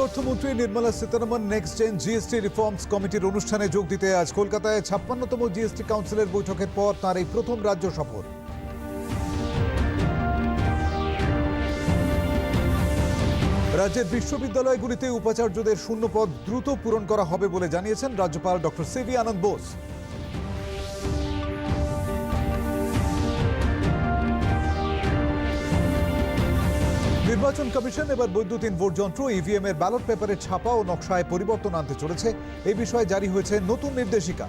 কেন্দ্রীয় অর্থমন্ত্রী Nirmala Sitharaman next gen GST reforms কমিটির অনুষ্ঠানে যোগ দিতে আজ কলকাতায় ছাপ্পান্নতম জিএসটি কাউন্সিলের বৈঠকের পর তার এই প্রথম রাজ্য সফর। রাজ্যের বিশ্ববিদ্যালয়গুলিতে উপাচার্যদের শূন্যপদ দ্রুত পূরণ করা হবে বলে জানিয়েছেন রাজ্যপাল ডক্টর সিভি আনন্দ বোস। নির্বাচন কমিশন এবার বৈদ্যুতিন ভোট যন্ত্র ইভিএম এর ব্যালট পেপারের ছাপা ও নকশায় পরিবর্তন আনতে চলেছে। এই বিষয়ে জারি হয়েছে নতুন নির্দেশিকা।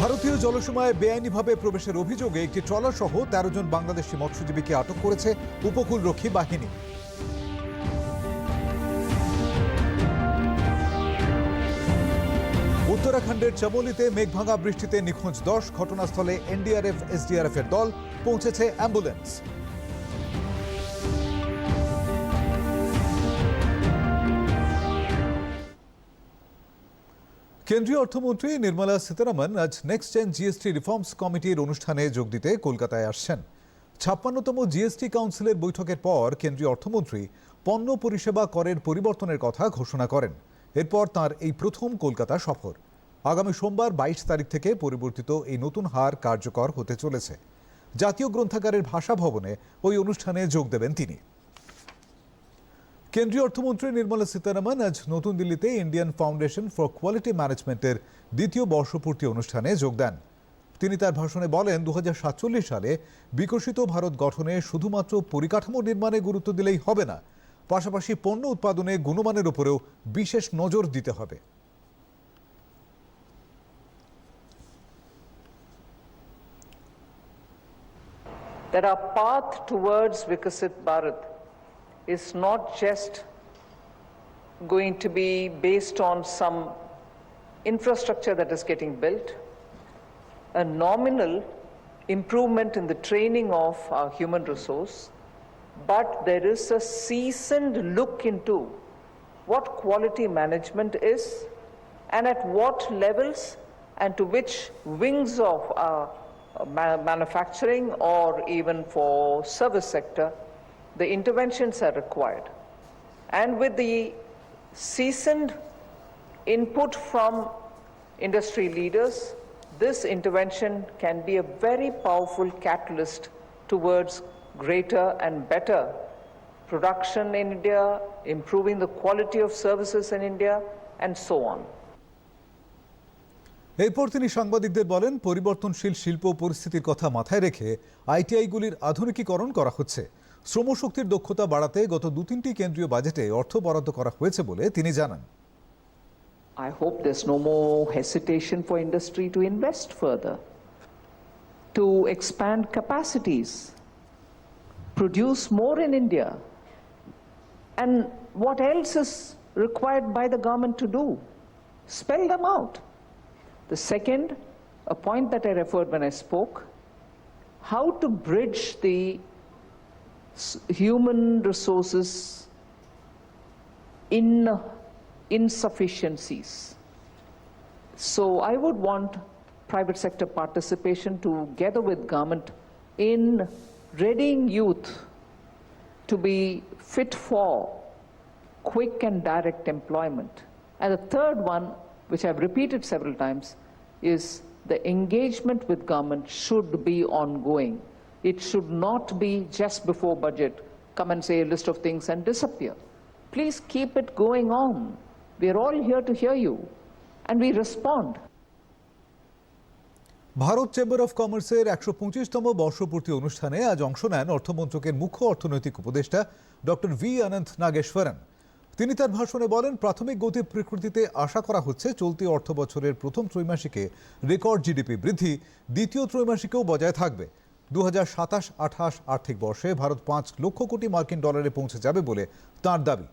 ভারতীয় জলসীমায় বেআইনিভাবে প্রবেশের অভিযোগে একটি ট্রলার সহ তেরো জন বাংলাদেশি মৎস্যজীবীকে আটক করেছে উপকূলরক্ষী বাহিনী। উত্তরাখণ্ডের চামোলিতে মেঘভাঙা বৃষ্টিতে নিখোঁজ দশ ঘটনাস্থলে এনডিআরএফ এসডিআরএফ এর দল পৌঁছেছে অ্যাম্বুলেন্স। কেন্দ্রীয় অর্থমন্ত্রী নির্মলা সীতারামন আজ নেক্সট জেন জিএসটি রিফর্মস কমিটির অনুষ্ঠানে যোগ দিতে কলকাতায় আসছেন। ছাপ্পান্নতম জিএসটি কাউন্সিলের বৈঠকের পর কেন্দ্রীয় অর্থমন্ত্রী পণ্য পরিষেবা করের পরিবর্তনের কথা ঘোষণা করেন। এরপর তার এই প্রথম কলকাতা সফর। আগামী সোমবার বাইশ তারিখ থেকে পরিবর্তিত এই নতুন হার কার্যকর হতে চলেছে। জাতীয় গ্রন্থাগারের ভাষা ভবনে ওই অনুষ্ঠানে যোগ দেবেন তিনি। কেন্দ্রীয় অর্থমন্ত্রী নির্মলা সীতারামন আজ নতুন দিল্লিতে ইন্ডিয়ান ফাউন্ডেশন ফর কোয়ালিটি ম্যানেজমেন্টের দ্বিতীয় বর্ষপূর্তি অনুষ্ঠানে যোগ দেন। তিনি তার ভাষণে বলেন দু হাজার সাতচল্লিশ সালে বিকশিত ভারত গঠনে শুধুমাত্র পরিকাঠামো নির্মাণে গুরুত্ব দিলেই হবে না, পাশাপাশি পণ্য উৎপাদনে গুণমানের উপরেও বিশেষ নজর দিতে হবে। That our path towards Vikasit Bharat. Is not just going to be based on some infrastructure that is getting built, a nominal improvement in the training of our human resource, but there is a seasoned look into what quality management is and at what levels and to which wings of our manufacturing or even for service sector the interventions are required and with the seasoned input from industry leaders this intervention can be a very powerful catalyst towards greater and better production in India, improving the quality of services in India, and so on. এরপর তিনি সাংবাদিকদের বলেন পরিবর্তনশীল শিল্প পরিস্থিতির কথা মাথায় রেখে আইটিআইগুলির আধুনিকীকরণ করা হচ্ছে শ্রমশক্তির দক্ষতা বাড়াতে গত দু তিনটি কেন্দ্রীয় বাজেটে অর্থ বরাদ্দ করা হয়েছে বলে তিনি জানান I hope there's no more hesitation for industry to invest further, to expand capacities, produce more in India. And what else is required by the government to do? Spell them out. The second, a point that I referred when I spoke, how to bridge the human resources in insufficiencies. So I would want private sector participation together with government in readying youth to be fit for quick and direct employment. And the third one, which I've repeated several times, is the engagement with government should be ongoing. It should not be just before budget, come and say a list of things and disappear. Please keep it going on. We're all here to hear you, and we respond. Bharat chamber of কমার্সের একশো পঁচিশতম বর্ষপূর্তি অনুষ্ঠানে আজ অংশ নেন অর্থমন্ত্রকের মুখ্য অর্থনৈতিক উপদেষ্টা ডক্টর ভি অনন্ত নাগেশ্বরন তিনি তার ভাষণে বলেন প্রাথমিক গতি প্রকৃতিতে আশা করা হচ্ছে চলতি অর্থ বছরের প্রথম ত্রৈমাসিকে রেকর্ড জিডিপি বৃদ্ধি দ্বিতীয় ত্রৈমাসিকেও বজায় থাকবে। দু হাজার সাতাশ আঠাশ আর্থিক বর্ষে ভারত পাঁচ লক্ষ কোটি মার্কিন ডলারে পৌঁছে যাবে বলে তাঁর দাবি।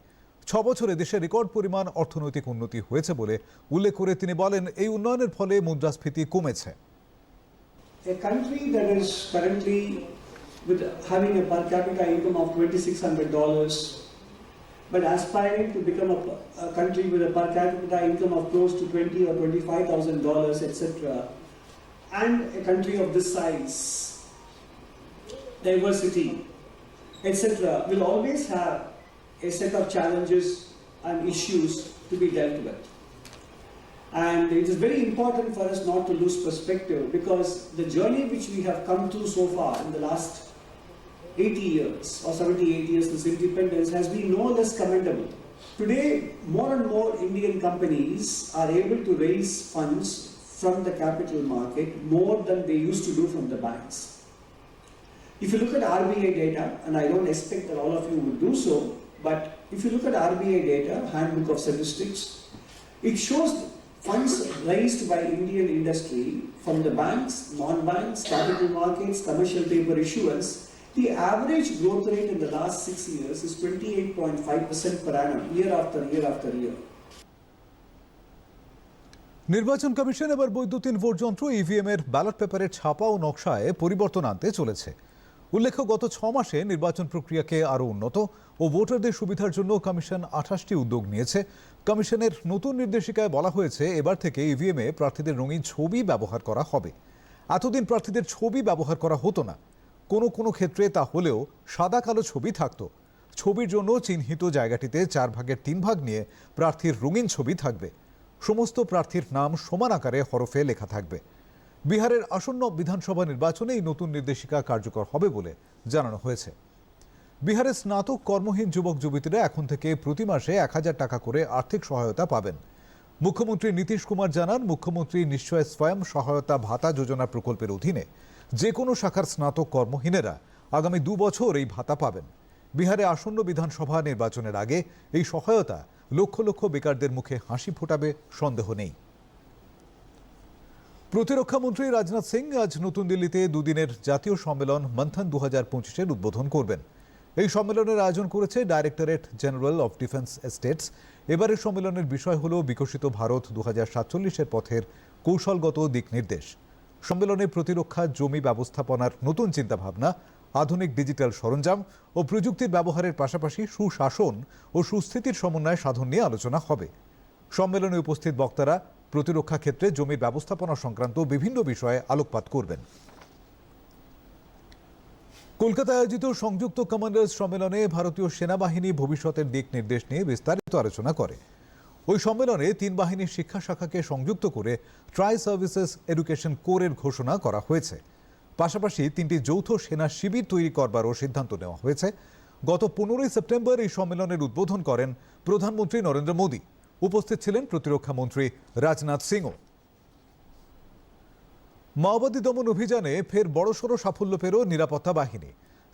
ছ বছরে দেশে রেকর্ড পরিমাণ অর্থনৈতিক উন্নতি হয়েছে বলে উল্লেখ করে তিনি বলেন এই উন্নয়নের ফলে মুদ্রাস্ফীতি কমেছে। With having a per capita income of $2,600, but aspiring to become a, a country with a per capita income of close to 20 or 25,000 dollars, etc., and a country of this size, diversity, etc., will always have a set of challenges and issues to be dealt with. And it is very important for us not to lose perspective because the journey which we have come through so far in the last 80 years or 78 years since independence has been no less commendable. Today, more and more Indian companies are able to raise funds from the capital market more than they used to do from the banks. If you look at RBI data, and I don't expect that all of you would do so, but if you look at RBI data, Handbook of Statistics, it shows funds raised by Indian industry from the banks, non-banks, capital markets, commercial paper issuance. The average growth rate in the last six years is 28.5% per annum, year after year after year. নির্বাচন commission এবার বৈদ্যুতিন vote যন্ত্র EVM এর ballot পেপারের ছাপা ও নকশায় পরিবর্তন আনতে চলেছে। উল্লেখ্য গত ছ মাসে নির্বাচন প্রক্রিয়াকে আরও উন্নত ও ভোটারদের সুবিধার জন্য কমিশন আঠাশটি উদ্যোগ নিয়েছে। কমিশনের নতুন নির্দেশিকায় বলা হয়েছে এবার থেকে ইভিএম এ প্রার্থীদের রঙিন ছবি ব্যবহার করা হবে। এতদিন প্রার্থীদের ছবি ব্যবহার করা হতো না। কোনো কোনো ক্ষেত্রে তা হলেও সাদা কালো ছবি থাকতো। ছবির জন্য চিহ্নিত জায়গাটিতে চার ভাগের তিন ভাগ নিয়ে প্রার্থীর রঙিন ছবি থাকবে। সমস্ত প্রার্থীর নাম সমান আকারে হরফে লেখা থাকবে। বিহারের আসন্ন বিধানসভা নির্বাচনে এই নতুন নির্দেশিকা কার্যকর হবে বলে জানানো হয়েছে। বিহারের স্নাতক কর্মহীন যুবক যুবতীরা এখন থেকে প্রতি মাসে এক হাজার টাকা করে আর্থিক সহায়তা পাবেন। মুখ্যমন্ত্রী নীতিশ কুমার জানান, মুখ্যমন্ত্রী নিশ্চয় স্বয়ং সহায়তা ভাতা যোজনা প্রকল্পের অধীনে যে কোনো শাখার স্নাতক কর্মহীনেরা আগামী দু বছর এই ভাতা পাবেন। বিহারে আসন্ন বিধানসভা নির্বাচনের আগে এই সহায়তা লক্ষ লক্ষ বেকারদের মুখে হাসি ফোটাবে, সন্দেহ নেই। প্রতিরক্ষামন্ত্রী রাজনাথ সিং আজ নতুন দিল্লিতে দুদিনের জাতীয় সম্মেলন মন্থন দু হাজার পঁচিশের উদ্বোধন করবেন। এই সম্মেলনের আয়োজন করেছে directorate general of defence estates. এবারের সম্মেলনের বিষয় হল বিকশিত ভারত দু হাজার সাতচল্লিশের পথের কৌশলগত দিক নির্দেশ। সম্মেলনে প্রতিরক্ষা, জমি ব্যবস্থাপনার নতুন চিন্তাভাবনা, আধুনিক ডিজিটাল সরঞ্জাম ও প্রযুক্তির ব্যবহারের পাশাপাশি সুশাসন ও সুস্থিতির সমন্বয় সাধন নিয়ে আলোচনা হবে। সম্মেলনে উপস্থিত বক্তারা প্রতিরক্ষা ক্ষেত্রে জমির ব্যবস্থাপনা সংক্রান্ত বিভিন্ন বিষয়ে আলোকপাত করবেন। কলকাতায় আয়োজিত সংযুক্ত কমান্ডার্স সম্মেলনে ভারতীয় সেনাবাহিনী ভবিষ্যতের দিক নির্দেশ নিয়ে বিস্তারিত আলোচনা করে। ওই সম্মেলনে তিন বাহিনীর শিক্ষা শাখাকে সংযুক্ত করে ট্রাই সার্ভিসেস এডুকেশন কোরের ঘোষণা করা হয়েছে। পাশাপাশি তিনটি যৌথ সেনা শিবির তৈরি করবারও সিদ্ধান্ত নেওয়া হয়েছে। গত পনেরোই সেপ্টেম্বর এই সম্মেলনের উদ্বোধন করেন প্রধানমন্ত্রী নরেন্দ্র মোদী। উপস্থিত ছিলেন প্রতিরক্ষা মন্ত্রী রাজনাথ সিংও। মাওবাদী দমন অভিযানে ফের বড়সড় সাফল্য পেল নিরাপত্তা বাহিনী।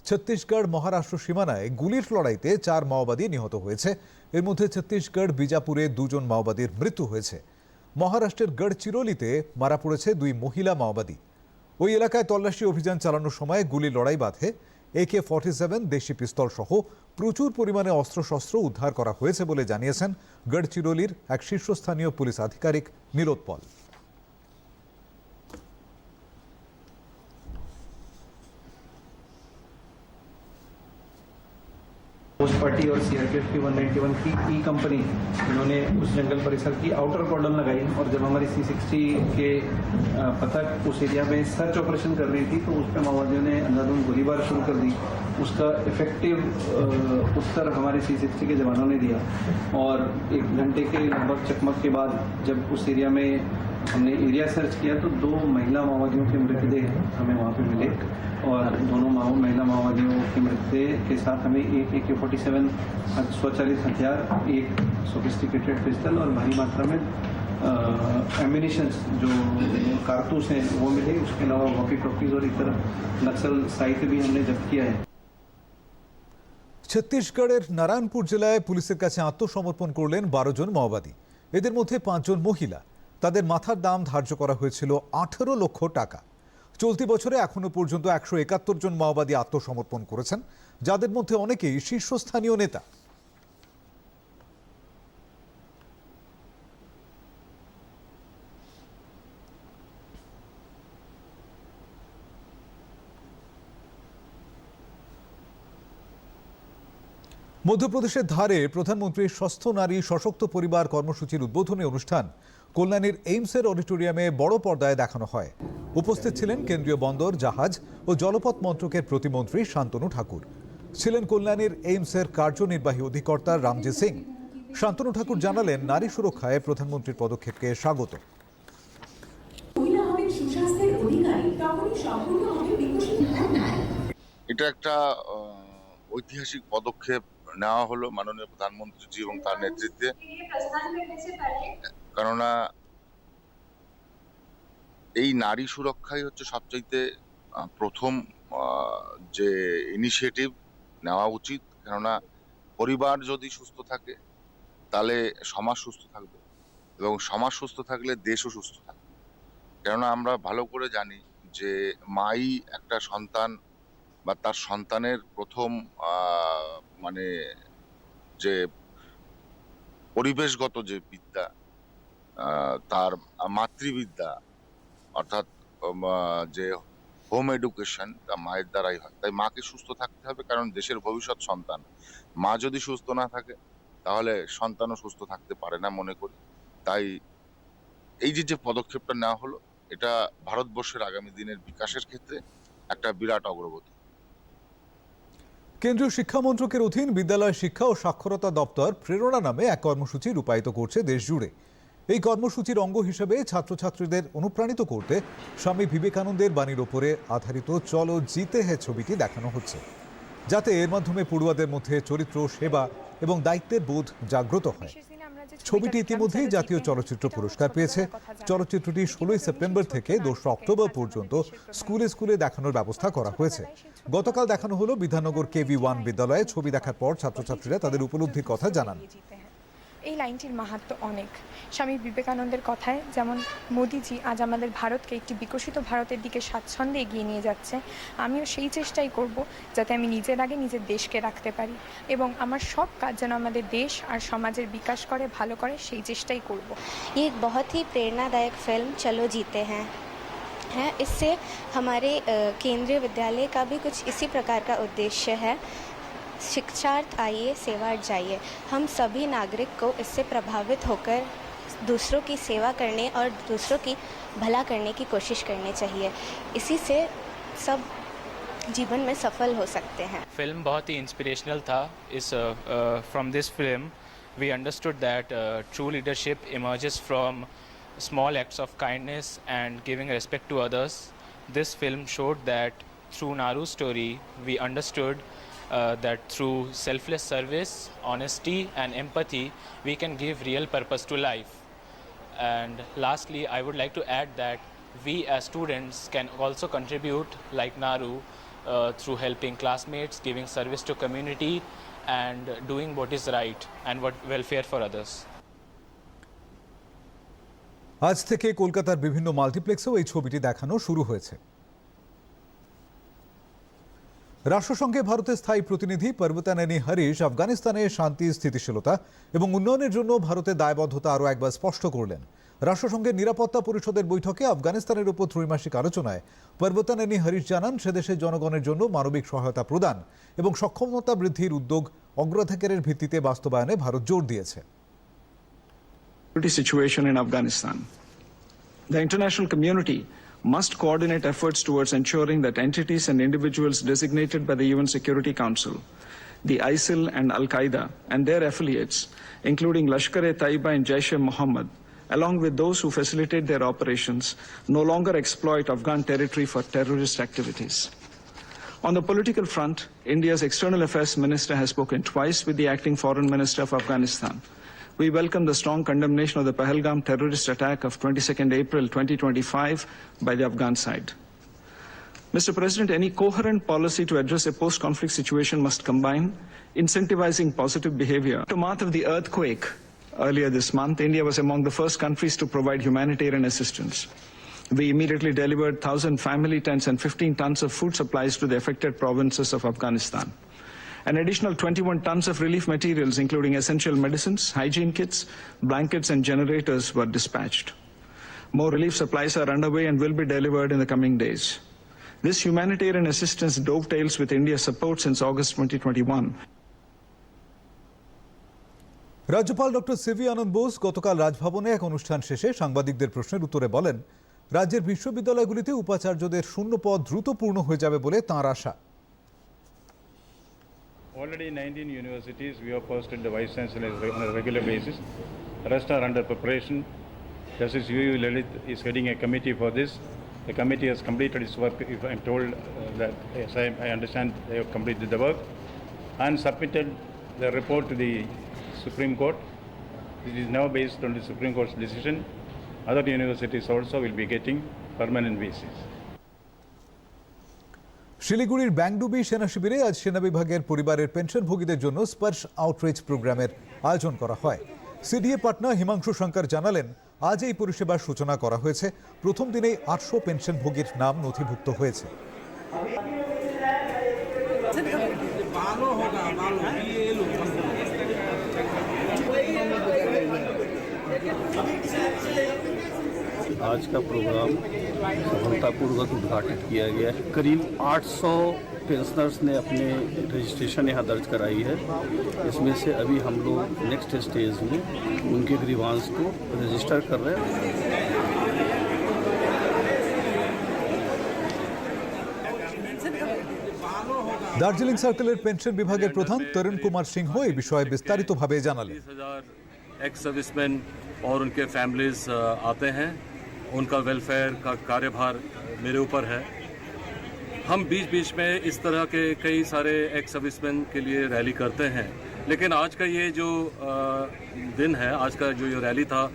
ছত্তিশগড় মহারাষ্ট্র সীমানায় গুলির লড়াইতে চার মাওবাদী নিহত হয়েছে। এর মধ্যে ছত্তিশগড়, বিজাপুরে দুজন মাওবাদীর মৃত্যু হয়েছে। মহারাষ্ট্রের গড়চিরোলিতে মারা পড়েছে দুই মহিলা মাওবাদী। ওই এলাকায় তল্লাশি অভিযান চালানোর সময় গুলি লড়াই বাঁধে। একে ফর্টি সেভেন দেশি পিস্তল সহ প্রচুর পরিমাণে অস্ত্রশস্ত্র উদ্ধার করা হয়েছে বলে জানিয়েছেন গড়চিরোলির এক শীর্ষস্থানীয় পুলিশ আধিকারিক নীলোৎপল पोस्ट पार्टी और सीआरपीएफ की 191 की ई कंपनी इन्होंने उस जंगल परिसर की आउटर कॉर्डन लगाई और जब हमारी सी सिक्सटी के पथक उस एरिया में सर्च ऑपरेशन कर रही थी तो उस पर माओवादियों ने अंधाधुंध गोलीबार शुरू कर दी। उसका इफ़ेक्टिव उत्तर हमारे सी सिक्सटी के जवानों ने दिया। और एक घंटे के लगभग चकमक के बाद जब उस एरिया में हमने एरिया सर्च किया तो दो महिला माओवादियों के मृतदेह हमें वहाँ पे मिले और दोनों माओ महिला माओवादियों के मृतदेह के साथ हमें एक ए के फोर्टी सेवन स्वचालित हथियार एक सोफिस्टिकेटेड पिस्टल और भारी मात्रा में एम्यूनिशन जो कारतूस हैं वो मिले उसके अलावा वॉकी टॉकीज और एक तरफ नक्सल साइट भी हमने जब्त किया है ছত্তিশগড়ের নারায়ণপুর জেলায় পুলিশের কাছে আত্মসমর্পণ করলেন বারো জন মাওবাদী এদের মধ্যে পাঁচজন মহিলা তাদের মাথার দাম ধার্য করা হয়েছিল আঠেরো লক্ষ টাকা। চলতি বছরে এখনও পর্যন্ত একশো একাত্তর জন মাওবাদী আত্মসমর্পণ করেছেন, যাদের মধ্যে অনেকেই শীর্ষস্থানীয় নেতা। মধ্যপ্রদেশের ধারে প্রধানমন্ত্রীর স্বস্থ নারী সশক্ত পরিবার কর্মসূচির উদ্বোধনী অনুষ্ঠান কল্যাণীর এইমসের অডিটোরিয়ামে বড় পর্দায় দেখানো হয়। উপস্থিত ছিলেন কেন্দ্রীয় বন্দর জাহাজ ও জলপথ মন্ত্রকের প্রতিমন্ত্রী শান্তনু ঠাকুর। ছিলেন কল্যাণীর এইমসের কার্যনির্বাহী অধিকর্তা রামজি সিং। শান্তনু ঠাকুর জানালেন নারী সুরক্ষায় প্রধানমন্ত্রীর পদক্ষেপকে স্বাগত। এটা একটা ঐতিহাসিক পদক্ষেপ। নেওয়া হলো মাননীয় প্রধানমন্ত্রীজি এবং তার নেতৃত্বে। কেননা এই নারী সুরক্ষাই হচ্ছে সবচাইতে প্রথম যে ইনিশিয়েটিভ নেওয়া উচিত। কেননা পরিবার যদি সুস্থ থাকে, তাহলে সমাজ সুস্থ থাকবে এবং সমাজ সুস্থ থাকলে দেশও সুস্থ থাকবে। কেননা আমরা ভালো করে জানি যে মাই একটা সন্তান বা তার সন্তানের প্রথম মানে যে পরিবেশগত যে বিদ্যা তার মাতৃবিদ্যা, অর্থাৎ যে হোম এডুকেশন তা মায়ের দ্বারাই হয়। তাই মাকে সুস্থ থাকতে হবে কারণ দেশের ভবিষ্যৎ সন্তান। মা যদি সুস্থ না থাকে, তাহলে সন্তানও সুস্থ থাকতে পারে না মনে করি। তাই এই যে যে পদক্ষেপটা নেওয়া হলো, এটা ভারতবর্ষের আগামী দিনের বিকাশের ক্ষেত্রে একটা বিরাট অগ্রগতি। কেন্দ্রীয় শিক্ষা মন্ত্রকের অধীন বিদ্যালয় শিক্ষা ও সাক্ষরতা দপ্তর প্রেরণা নামে এক কর্মসূচি রূপায়িত করছে দেশ জুড়ে এই কর্মসূচির অঙ্গ হিসেবে ছাত্রছাত্রীদের অনুপ্রাণিত করতে স্বামী বিবেকানন্দের বাণীর ওপরে আধারিত চলো জিতে হে ছবিটি দেখানো হচ্ছে। যাতে এর মাধ্যমে পড়ুয়াদের মধ্যে চরিত্র, সেবা এবং দায়িত্বের বোধ জাগ্রত হয়। ছবিটি ইতিমধ্যেই জাতীয় চলচ্চিত্র পুরস্কার পেয়েছে। চলচ্চিত্রটি ষোলোই সেপ্টেম্বর থেকে দোসরা অক্টোবর পর্যন্ত স্কুলে স্কুলে দেখানোর ব্যবস্থা করা হয়েছে। গতকাল দেখানো হলো বিধাননগর কেভি ওয়ান বিদ্যালয়ে ছবি দেখার পর ছাত্রছাত্রীরা তাদের উপলব্ধির কথা জানান। এই লাইনটির মাহাত্ম অনেক স্বামী বিবেকানন্দের কথায় যেমন মোদিজি আজ আমাদের ভারতকে একটি বিকশিত ভারতের দিকে স্বাচ্ছন্দ্যে এগিয়ে নিয়ে যাচ্ছে আমিও সেই চেষ্টাই করব যাতে আমি নিজের আগে নিজের দেশকে রাখতে পারি এবং আমার সব কাজ যেন আমাদের দেশ আর সমাজের বিকাশ করে ভালো করে সেই চেষ্টাই করব ये एक बहुत ही प्रेरणादायक फिल्म चलो जीते हैं है इससे हमारे अ, केंद्रीय विद्यालय का भी कुछ इसी प्रकार का उद्देश्य है शिक्षार्थ आइए, सेवार्थ जाइए। हम सभी नागरिक को इससे प्रभावित होकर दूसरों की सेवा करने और दूसरों की भला करने की कोशिश करनी चाहिए। इसी से सब जीवन में सफल हो सकते हैं। फ़िल्म बहुत ही इंस्पिरेशनल था। इस from this film we understood that true leadership emerges from small acts of kindness and giving respect to others. This film showed that through naru's story, we understood uh, that through selfless service honesty and empathy we can give real purpose to life and lastly, I would like to add that we as students can also contribute like Naru uh, through helping classmates, giving service to community and doing what is right and what welfare for others. আজ থেকে কলকাতার বিভিন্ন মাল্টিপ্লেক্সেও এই ছবিটি দেখানো শুরু হয়েছে রাষ্ট্রসংঘে ভারতের স্থায়ী প্রতিনিধি পর্বতানেনি হরিশ আফগানিস্তানে শান্তি, স্থিতিশীলতা এবং উন্নয়নের জন্য ভারতের দায়বদ্ধতা আরও একবার স্পষ্ট করলেন রাষ্ট্রসংঘের নিরাপত্তা পরিষদের বৈঠকে আফগানিস্তানের উপর ত্রৈমাসিক আলোচনায় পর্বতানেনি হরিশ জানান সেদেশের জনগণের জন্য মানবিক সহায়তা প্রদান এবং সক্ষমতা বৃদ্ধির উদ্যোগ অগ্রাধিকারের ভিত্তিতে বাস্তবায়নে ভারত জোর দিয়েছে situation in Afghanistan. The international community must coordinate efforts towards ensuring that entities and individuals designated by the UN Security Council, the ISIL and Al Qaeda, and their affiliates, including Lashkar-e-Taiba and Jaish-e-Mohammed, along with those who facilitate their operations, no longer exploit Afghan territory for terrorist activities. On the political front, India's External Affairs Minister has spoken twice with the acting Foreign Minister of Afghanistan. We welcome the strong condemnation of the Pahalgam terrorist attack of 22nd April 2025 by the Afghan side. Mr. President, any coherent policy to address a post-conflict situation must combine incentivizing positive behavior. Aftermath of the earthquake earlier this month, India was among the first countries to provide humanitarian assistance. We immediately delivered 1,000 family tents and 15 tons of food supplies to the affected provinces of Afghanistan. An additional 21 tons of relief materials, including essential medicines, hygiene kits, blankets, and generators, were dispatched. More relief supplies are underway and will be delivered in the coming days. This humanitarian assistance dovetails with India's support since August 2021. রাজ্যপাল doctor CV আনন্দ বোস গতকাল রাজভবনে এক অনুষ্ঠান শেষে সাংবাদিকদের প্রশ্নের উত্তরে বলেন রাজ্যের বিশ্ববিদ্যালয়গুলিতে উপাচার্যদের শূন্য পদ দ্রুত পূর্ণ হয়ে যাবে বলে তাঁর আশা Already 19 universities, we have posted the vice chancellors on a regular basis. Rest are under preparation. Justice U.U. Lalit is heading a committee for this. The committee has completed its work, if I'm told uh, that, yes, I, I understand they have completed the work, and submitted the report to the Supreme Court. It is now based on the Supreme Court's decision. Other universities also will be getting permanent basis. শিলিগুড়ির ব্যাংডুবি সেনা শিবিরে আজ সেনা বিভাগের পরিবারের পেনশনভোগীদের জন্য স্পর্শ outreach প্রোগ্রামের আয়োজন করা হয়। সিডিএ পাটনা হিমাংশু শঙ্কর জানালেন, আজ এই পরিষেবার সূচনা করা হয়েছে। প্রথম দিনেই আটশো পেনশনভোগীর নাম নথিভুক্ত হয়েছে। आज का प्रोग्राम सफलतापूर्वक उद्घाटित किया गया है करीब 800 पेंशनर्स ने अपने रजिस्ट्रेशन यहाँ दर्ज कराई है इसमें से अभी हम लोग नेक्स्ट स्टेज में उनके ग्रीवांस को रजिस्टर कर रहे हैं দার্জিলিং সার্কেলের পেনশন বিভাগের প্রধান তরুণ কুমার সিংহ এই বিষয়ে বিস্তারিতভাবে জানালেন हजार एक्स सर्विसमैन और उनके फैमिलीज आते हैं उनका वेलफेयर का कार्यभार मेरे ऊपर है हम बीच बीच में इस तरह के कई सारे एक्स सर्विसमैन के लिए रैली करते हैं लेकिन आज का ये जो अ, दिन है आज का जो ये रैली था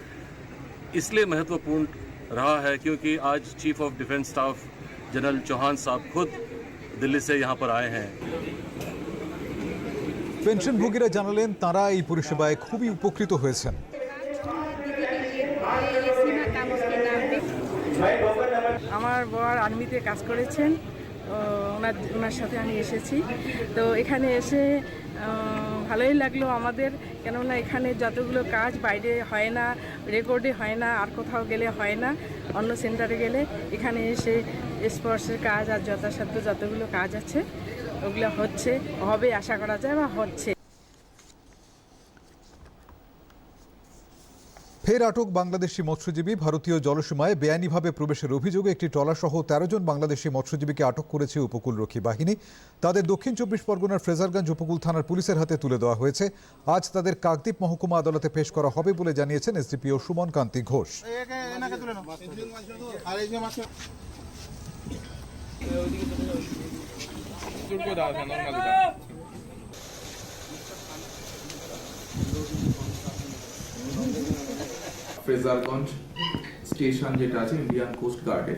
इसलिए महत्वपूर्ण रहा है क्योंकि आज chief of defence staff general Chauhan साहब खुद दिल्ली से यहाँ पर आए हैं পেনশনভোগীরা জানালেন তারা এই পরিষেবায় খুবই উপকৃত হয়েছেন আমার বর আর্মিতে কাজ করেছেন ওনার ওনার সাথে আমি এসেছি। তো এখানে এসে ভালোই লাগল আমাদের, কেননা এখানে যতগুলো কাজ বাইরে হয় না, রেকর্ডে হয় না, আর কোথাও গেলে হয় না, অন্য সেন্টারে গেলে এখানে এসে স্পর্শের কাজ আর যথাসাধ্য যতগুলো কাজ আছে, ওগুলো হচ্ছে, হবে আশা করা যায় বা হচ্ছে। ফের আটক বাংলাদেশি মৎস্যজীবী ভারতীয় জলসীমায় বেআইনিভাবে প্রবেশের অভিযোগে একটি ট্রলারসহ তেরো জন বাংলাদেশি মৎস্যজীবীকে আটক করেছে উপকূলরক্ষী বাহিনী। তাদের দক্ষিণ চব্বিশ পরগনার ফ্রেজারগঞ্জ উপকূল থানার পুলিশের হাতে তুলে দেওয়া হয়েছে। আজ তাদের কাকদ্বীপ মহকুমা আদালতে পেশ করা হবে বলে জানিয়েছেন এসডিপিও সুমন কান্তি ঘোষ। ফ্রেজারগঞ্জ স্টেশন যেটা আছে ইন্ডিয়ান কোস্ট গার্ডে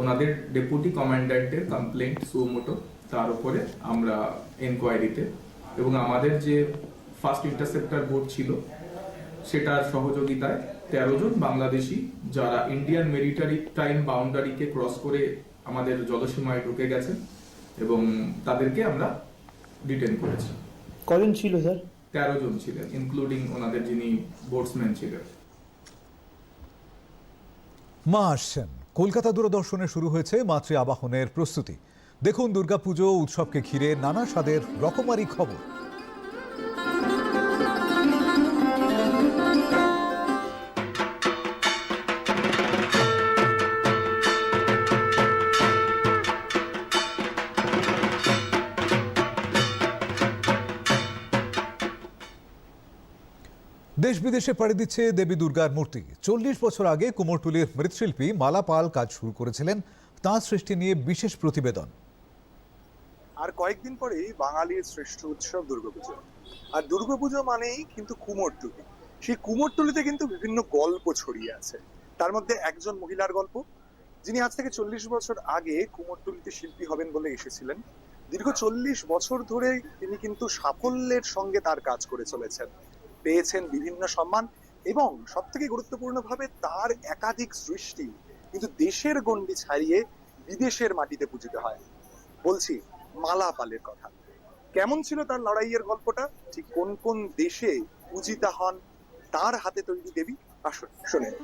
ওনাদের ডেপুটি কমান্ড্যান্টের কমপ্লেন্ট সুমোটো তার উপরে আমরা এনকোয়ারিতে এবং আমাদের যে ফার্স্ট ইন্টারসেপ্টার বোট ছিল সেটার সহযোগিতায় তেরো জন বাংলাদেশি যারা ইন্ডিয়ান মেরিটারি টাইম বাউন্ডারিকে ক্রস করে আমাদের জলসীমায় ঢুকে গেছেন এবং তাদেরকে আমরা ডিটেন করেছি। কজন ছিল স্যার? তেরো জন ছিলেন ইনক্লুডিং ওনাদের যিনি বোটসম্যান ছিলেন। মা আসছেন। কলকাতা দূরদর্শনে শুরু হয়েছে মাতৃ আবাহনের প্রস্তুতি। দেখুন দুর্গাপুজো, উৎসবকে ঘিরে নানা স্বাদের রকমারি খবর। দেশ বিদেশে পাড়ি দিচ্ছে দেবী দুর্গার মূর্তি। চল্লিশ বছর আগে কুমোরটুলির মৃৎশিল্পী মালা পাল কাজ শুরু করেছিলেন। তাঁর সৃষ্টি নিয়ে বিশেষ প্রতিবেদন। আর কয়েকদিন পরেই বাঙালির শ্রেষ্ঠ উৎসব দুর্গাপুজো। আর দুর্গাপুজো মানেই কিন্তু কুমোরটুলি। সেই কুমোরটুলিতে কিন্তু বিভিন্ন গল্প ছড়িয়ে আছে। তার মধ্যে একজন মহিলার গল্প। যিনি আজ থেকে চল্লিশ বছর আগে কুমোরটুলিতে শিল্পী হবেন বলে এসেছিলেন। দীর্ঘ চল্লিশ বছর ধরে তিনি কিন্তু সাফল্যের সঙ্গে তার কাজ করে চলেছেন। পেয়েছেন বিভিন্ন সম্মান এবং সব থেকে গুরুত্বপূর্ণভাবে তার একাধিক সৃষ্টি কিন্তু দেশের গণ্ডি ছাড়িয়ে বিদেশের মাটিতে পূজিত হয়। বলছি মালা পালের কথা। কেমন ছিল তার লড়াইয়ের গল্পটা? ঠিক কোন কোন দেশে পূজিতা হন? তার হাতে তৈরি দেবী? আসুন, শোনেন।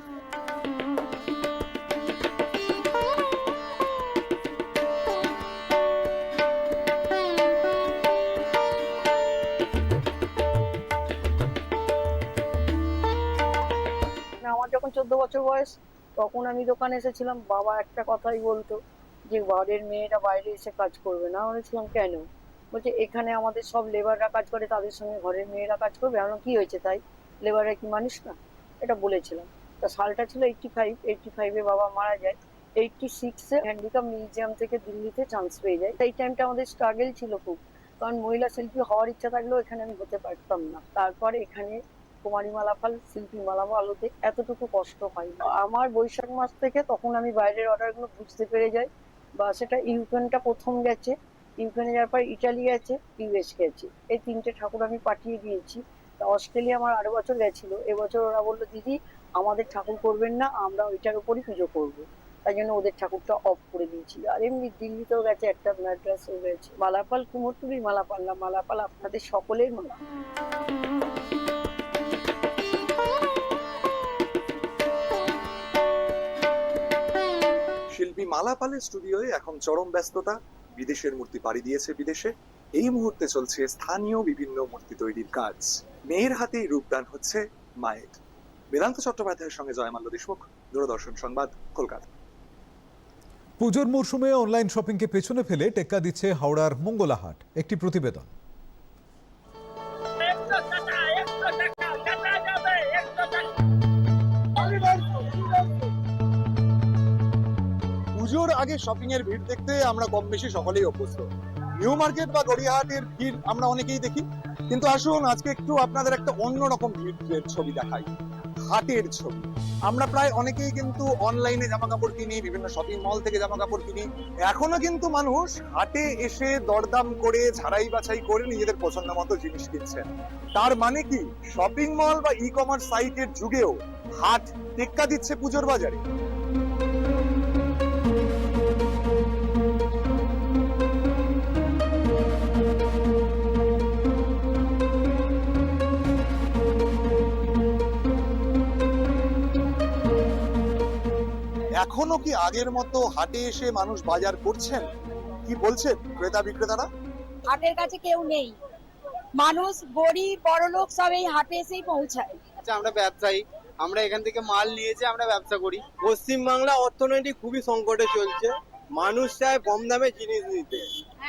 আমার যখন চোদ্দ বছর বয়স তখন আমি দোকানে এসেছিলাম বাবা একটা কথাই বলতো যে বাড়ির মেয়েরা বাইরে এসে কাজ করবে। না বলেছিলাম কেন? বলছে এখানে আমাদের সব লেবাররা কাজ করে তাদের সঙ্গে ঘরের মেয়েরা কাজ করবে। আমি বললাম, কি হয়েছে তাই? লেবাররা কি মানুষ না? এটা বলেছিলাম। তা সালটা ছিল এইটটি ফাইভ এইটটি ফাইভে বাবা মারা যায়। এইটটি সিক্সে হ্যান্ডিকাম মিউজিয়াম থেকে দিল্লিতে চান্স পেয়ে যায়। এই টাইমটা আমাদের স্ট্রাগল ছিল খুব। কারণ মহিলা শিল্পী হওয়ার ইচ্ছা থাকলেও এখানে আমি হতে পারতাম না। তারপরে এখানে কুমারী মালাপাল শিল্পী মালাপালতে এতটুকু কষ্ট হয় আমার বৈশাখ মাস থেকে তখন আমি বাইরের অর্ডারগুলো বুঝতে পেরে যাই, বা সেটা ইউক্রেনটা প্রথম গেছে। ইউক্রেনে যাওয়ার পর ইটালি গেছে, ইউএস গেছে। এই তিনটে ঠাকুর আমি পাঠিয়ে দিয়েছি। অস্ট্রেলিয়া আমার আরও বছর গেছিল। এবছর ওরা বলল, দিদি, আমাদের ঠাকুর করবেন না, আমরা ওইটার উপরই পুজো করব। তাই জন্য ওদের ঠাকুরটা অফ করে দিয়েছি। আর এমনি দিল্লিতেও গেছে, একটা ম্যাড্রাসও গেছে। মালাপাল কুমোরটুলির মালাপাল না, মালাপাল আপনাদের সকলের মালা শিল্পী মালাপালের স্টুডিওয়ে এখন চরম ব্যস্ততা, বিদেশের মূর্তি পাড়ি দিয়েছে বিদেশে। এই মুহূর্তে চলছে স্থানীয় বিভিন্ন মূর্তি তৈরির কাজ। মেয়ের হাতেই রূপদান হচ্ছে মায়ের। বেদান্ত চট্টোপাধ্যায়ের সঙ্গে জয়মাল্য দেশমুখ, দূরদর্শন সংবাদ, কলকাতা। পুজোর মরশুমে অনলাইন শপিংকে পেছনে ফেলে টেক্কা দিচ্ছে হাওড়ার মঙ্গলাহাট, একটি প্রতিবেদন। আগে শপিং এর ভিড় দেখতে আমরা কম বেশি সকলেই অভ্যস্ত। নিউ মার্কেট বা গড়িয়াহাটের ভিড় আমরা অনেকেই দেখি। কিন্তু আসুন, আজকে একটু আপনাদের একটা অন্যরকম ভিড়ের ছবি দেখাই। হাটের ছবি। আমরা প্রায় অনেকেই কিন্তু অনলাইনে জামা কাপড় কিনি, বিভিন্ন শপিং মল থেকে জামা কাপড় কিনি। এখনও কিন্তু মানুষ হাটে এসে দরদাম করে ঝাড়াই বাছাই করে নিজেদের পছন্দ মতো জিনিস কিনছেন। তার মানে কি? শপিং মল বা ই কমার্স সাইটের যুগেও হাট টেক্কা দিচ্ছে পুজোর বাজারে। এখনও কি আগের মতো হাটে এসে মানুষ বাজার করছেন? কি বলছেন ক্রেতা বিক্রেতারা? হাটের কাছে কেউ নেই। মানুষ গরিব বড় লোক সব এই হাটে এসেই পৌঁছায়। আচ্ছা আমরা ব্যবসায়ী। আমরা এখান থেকে মাল নিয়েছে আমরা ব্যবসা করি। পশ্চিমবাংলা অর্থনৈতিক খুবই সংকটে চলছে। মানুষ চায় কম দামে জিনিস নিতে।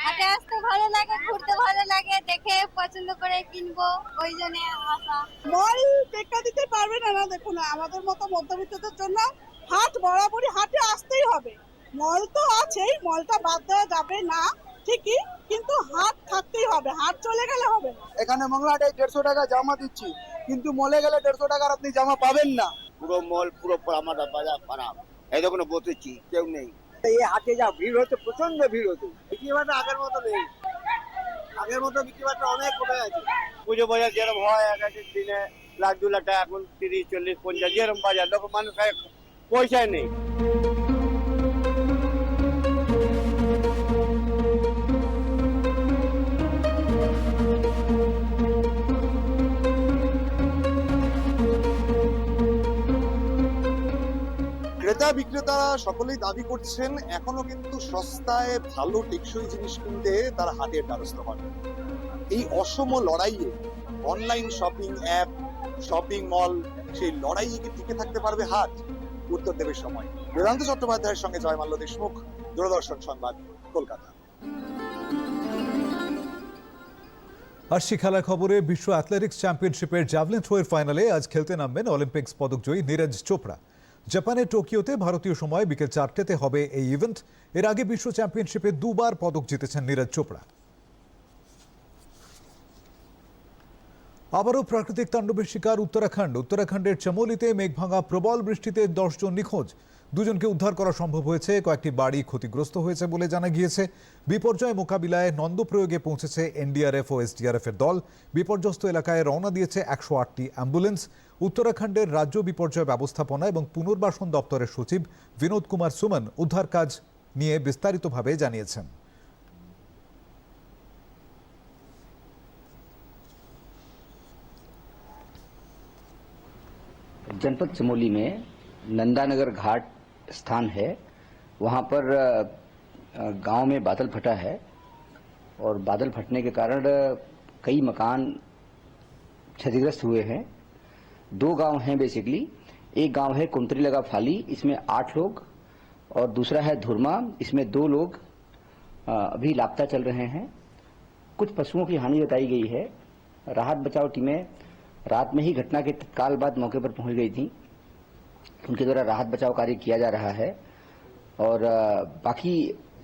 হাটে আসতে ভালো লাগে ঘুরতে ভালো লাগে দেখে পছন্দ করে কিনবো ওই জন্য আসা মল টেক্কা দিতে পারবে না না দেখুন আমাদের মতো মধ্যবিত্তদের জন্য হাট বরাবরই হাটে আসতেই হবে। মল তো আছেই মলটা বাদ দেওয়া যাবে না ঠিকই কিন্তু হাট থাকতেই হবে হাট চলে গেলে হবে না। এখানে মংলাটায় দেড়শো টাকা জামা দিচ্ছি কিন্তু মলে গেলে দেড়শো টাকার আপনি জামা পাবেন না। পুরো মল পুরো আমার বাজার খারাপ। এই দেখুন বসেছি কেউ নেই। এই হাটে যা ভিড় হচ্ছে প্রচণ্ড ভিড় হচ্ছে। বিক্রি বাটা আগের মতো নেই। আগের মতো বিক্রি বাটা অনেক কমে গেছে। পুজো বাজার যেরকম হয় এক দিনে লাখ দু লাখ টাকা এখন তিরিশ চল্লিশ পঞ্চাশ যেরকম বাজার। লোক মানুষ পয়সায় নেই। ক্রেতা বিক্রেতারা সকলেই দাবি করছেন, এখনও কিন্তু সস্তায় ভালো টেকসই জিনিস কিনতে তারা হাটের দ্বারস্থ হন। এই অসম লড়াইয়ে online shopping app shopping mall সেই লড়াইয়ে টিকে থাকতে পারবে হাট? উত্তর দেবে সময়। বেদান্ত চট্টোপাধ্যায়ের সঙ্গে জয়মাল্য দেশমুখ, দূরদর্শন সংবাদ, কলকাতা। আসছি খেলার খবরে বিশ্ব অ্যাথলেটিক্স চ্যাম্পিয়নশিপের জ্যাভলিন থ্রোয়ের ফাইনালে আজ খেলতে নামবেন অলিম্পিক্স পদকজয়ী নীরজ চোপড়া। জাপানের টোকিওতে ভারতীয় সময় বিকেল চারটেতে হবে এই ইভেন্ট এর আগে বিশ্ব চ্যাম্পিয়নশিপে দুবার পদক জিতেছেন নীরজ চোপড়া। আবারও প্রাকৃতিক তাণ্ডবের শিকার উত্তরাখণ্ড। উত্তরাখণ্ডের চামোলিতে মেঘভাঙা প্রবল বৃষ্টিতে দশজন নিখোঁজ। দুজনকে উদ্ধার করা সম্ভব হয়েছে। কয়েকটি বাড়ি ক্ষতিগ্রস্ত হয়েছে বলে জানা গিয়েছে। বিপর্যয় মোকাবিলায় নন্দপ্রয়োগে পৌঁছেছে এনডিআরএফ ও এসডিআরএফ এর দল। বিপর্যস্ত এলাকায় রওনা দিয়েছে একশো আটটি অ্যাম্বুলেন্স। উত্তরাখণ্ডের রাজ্য বিপর্যয় ব্যবস্থাপনা এবং পুনর্বাসন দপ্তরের সচিব বিনোদ কুমার সুমন উদ্ধার কাজ নিয়ে বিস্তারিতভাবে জানিয়েছেন। जनपद चमोली में नंदानगर घाट स्थान है। वहाँ पर गाँव में बादल फटा है और बादल फटने के कारण कई मकान क्षतिग्रस्त हुए हैं। दो गाँव हैं बेसिकली एक गाँव है कुंतरी लगा फाली, इसमें आठ लोग और दूसरा है धुरमा, इसमें दो लोग अभी लापता चल रहे हैं। कुछ पशुओं की हानि बताई गई है। राहत बचाव टीमें रात में ही घटना के तत्काल बाद मौके पर पहुँच गई थी। उनके द्वारा राहत बचाव कार्य किया जा रहा है और बाकी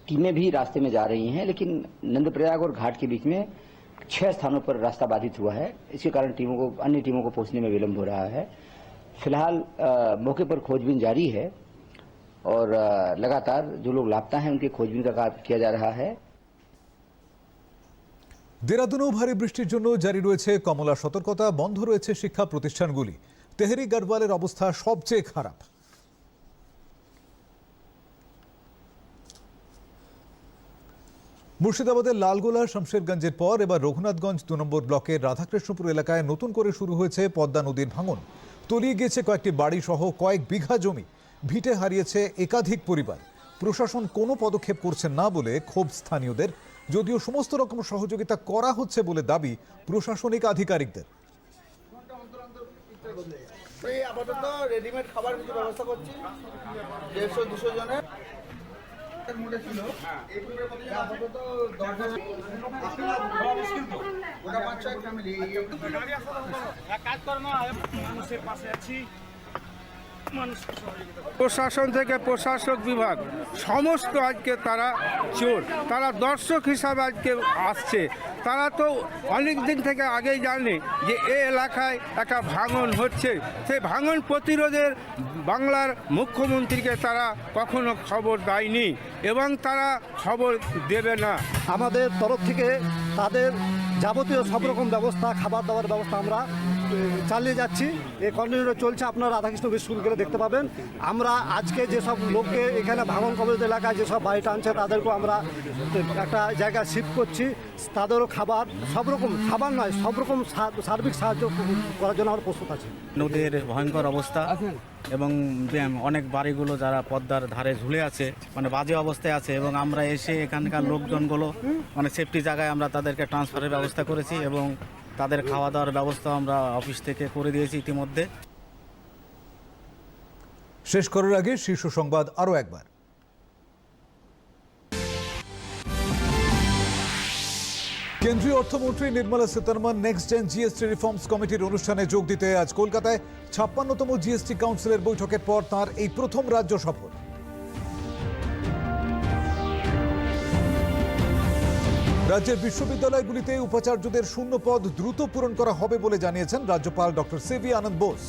टीमें भी रास्ते में जा रही हैं, लेकिन नंदप्रयाग और घाट के बीच में छह स्थानों पर रास्ता बाधित हुआ है। इसके कारण टीमों को, अन्य टीमों को पहुँचने में विलंब हो रहा है। फ़िलहाल मौके पर खोजबीन जारी है और लगातार जो लोग लापता हैं, उनके खोजबीन का कार्य किया जा रहा है। দেরাদুনেও ভারী বৃষ্টির জন্য জারি রয়েছে কমলা সতর্কতা, বন্ধ রয়েছে শিক্ষা প্রতিষ্ঠানগুলি। তেহরি গাড়ওয়ালের অবস্থা সবচেয়ে খারাপ। মুর্শিদাবাদের লালগোলা, শমশেরগঞ্জের পর এবার রঘুনাথগঞ্জ দু নম্বর ব্লকের রাধাকৃষ্ণপুর এলাকায় নতুন করে শুরু হয়েছে পদ্মা নদীর ভাঙন। তলিয়ে গিয়েছে কয়েকটি বাড়ি সহ কয়েক বিঘা জমি। ভিটে হারিয়েছে একাধিক পরিবার। প্রশাসন কোনো পদক্ষেপ করছে না বলে ক্ষোভ স্থানীয়দের। যদিও সমস্ত রকম সহযোগিতা করা হচ্ছে বলে দাবি প্রশাসনিক আধিকারিকদের। এই আপাতত রেডিমেড খাবার কিছু ব্যবস্থা করছি। দেড়শো দুশো জনের। ছিল আপাতত ওটা পাঁচ ছয় ফ্যামিলি কাজ করো মানুষের পাশে আছি। প্রশাসন থেকে প্রশাসক বিভাগ, সমস্ত আজকে তারা চোর। তারা দর্শক হিসাবে আজকে আসছে। তারা তো অনেক দিন থেকে আগেই জানে যে এ এলাকায় একটা ভাঙন হচ্ছে। সেই ভাঙন প্রতিরোধের বাংলার মুখ্যমন্ত্রীকে তারা কখনো খবর দেয়নি এবং তারা খবর দেবে না। আমাদের তরফ থেকে তাদের যাবতীয় সব রকম ব্যবস্থা, খাবার দাবার ব্যবস্থা আমরা চালিয়ে যাচ্ছি। এই কন্টিনিউ চলছে আপনারা রাধাকৃষ্ণ স্কুল গেলে দেখতে পাবেন। আমরা আজকে যেসব লোককে এখানে ভাঙন কবলিত এলাকায় যেসব বাড়ি টানছে তাদেরকেও আমরা একটা জায়গায় শিফট করছি। তাদেরও খাবার সব রকম খাবার নয় সব রকম সার্বিক সাহায্য করার জন্য আমরা প্রস্তুত আছি। নদীর ভয়ঙ্কর অবস্থা এবং অনেক বাড়িগুলো যারা পদ্মার ধারে ঝুলে আছে মানে বাজে অবস্থায় আছে এবং আমরা এসে এখানকার লোকজনগুলো মানে সেফটি জায়গায় আমরা তাদেরকে ট্রান্সফারের ব্যবস্থা করেছি এবং তাদের খাওয়া দাওয়ার ব্যবস্থা আমরা অফিস থেকে করে দিয়েছি ইতিমধ্যে। শেষ করার আগে শীর্ষ সংবাদ আরও একবার। কেন্দ্রীয় অর্থমন্ত্রী Nirmala Sitharaman next gen GST reforms কমিটির অনুষ্ঠানে যোগ দিতে আজ কলকাতায় ছাপ্পান্নতম জিএসটি কাউন্সিলের বৈঠকের পর তার এই প্রথম রাজ্য সফর। রাজ্যের বিশ্ববিদ্যালয়গুলিতে উপাচার্যদের শূন্য পদ দ্রুত পূরণ করা হবে বলে জানিয়েছেন রাজ্যপাল ডক্টর সিভি আনন্দ বোস।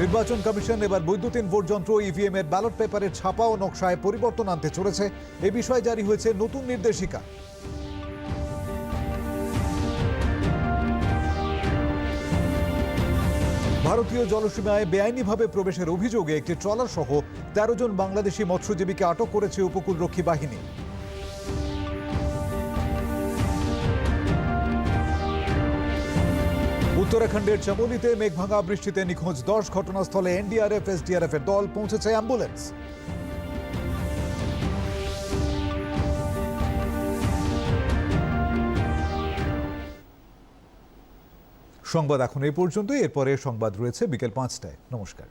নির্বাচন কমিশন এবার বৈদ্যুতিন ভোট যন্ত্র ইভিএম এর ব্যালট পেপারের ছাপা ও নকশায় পরিবর্তন আনতে চলেছে। এ বিষয়ে জারি হয়েছে নতুন নির্দেশিকা। ভারতীয় জলসীমায় বেআইনিভাবে প্রবেশের অভিযোগে একটি ট্রলার সহ তেরো জন বাংলাদেশি মৎস্যজীবীকে আটক করেছে উপকূলরক্ষী বাহিনী। উত্তরাখণ্ডের চামোলিতে মেঘভাঙা বৃষ্টিতে নিখোঁজ দশ ঘটনাস্থলে এনডিআরএফ, এসডিআরএফ এর দল পৌঁছেছে অ্যাম্বুলেন্স। সংবাদ এখন এই পর্যন্তই। এরপরে সংবাদ রয়েছে বিকেল পাঁচটায়। নমস্কার।